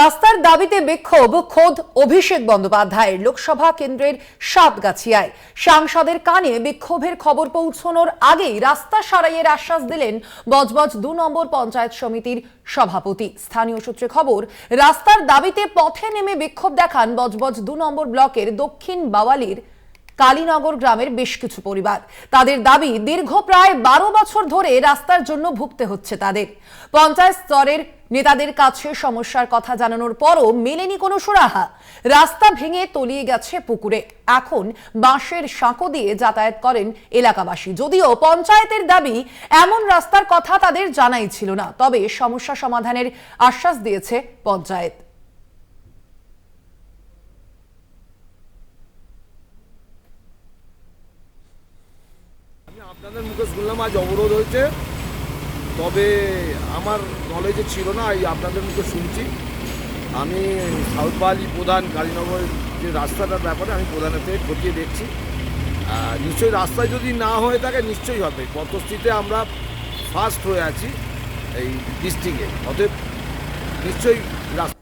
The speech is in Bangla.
রাস্তার দাবিতে বিক্ষোভ, খোদ অভিষেক বন্দ্যোপাধ্যায়ের লোকসভা কেন্দ্রের সাতগাছিয়ায়। সাংসদের কানে বিক্ষোভের খবর পৌঁছানোর আগেই রাস্তা সারাইয়ের আশ্বাস দিলেন বজবজ দু নম্বর পঞ্চায়েত সমিতির সভাপতি। স্থানীয় সূত্রে খবর, রাস্তার দাবিতে পথে নেমে বিক্ষোভ দেখান বজবজ দু নম্বর ব্লকের দক্ষিণ বাওয়ালির কালীনগর গ্রামের বেশ কিছু পরিবার। তাদের দাবি, দীর্ঘ প্রায় বারো বছর ধরে রাস্তার জন্য ভুগতে হচ্ছে তাদের। পঞ্চায়েত স্তরের নেতাদের কাছে সমস্যার কথা জানানোর পরও মেলেনি কোনো সুরাহা। রাস্তা ভেঙে তলিয়ে গেছে পুকুরে। এখন বাঁশের সাঁকো দিয়ে যাতায়াত করেন এলাকাবাসী। যদিও পঞ্চায়েতের দাবি, এমন রাস্তার কথা তাদের জানাই ছিল না। তবে সমস্যা সমাধানের আশ্বাস দিয়েছে পঞ্চায়েত আমি আপনাদের মুখে শুনলাম আজ অবরোধ হয়েছে। তবে আমার নলেজে ছিল না, এই আপনাদের মুখে শুনছি। আমি সাউথবালি প্রধান কালীনগরের যে রাস্তাটার ব্যাপারে আমি প্রধানের থেকে খতিয়ে দেখছি। নিশ্চয়ই রাস্তায় যদি না হয়ে থাকে, নিশ্চয়ই হবে। পথস্থিতে আমরা ফার্স্ট হয়ে আছি এই ডিস্ট্রিক্টে অতএব নিশ্চয়ই রাস্তা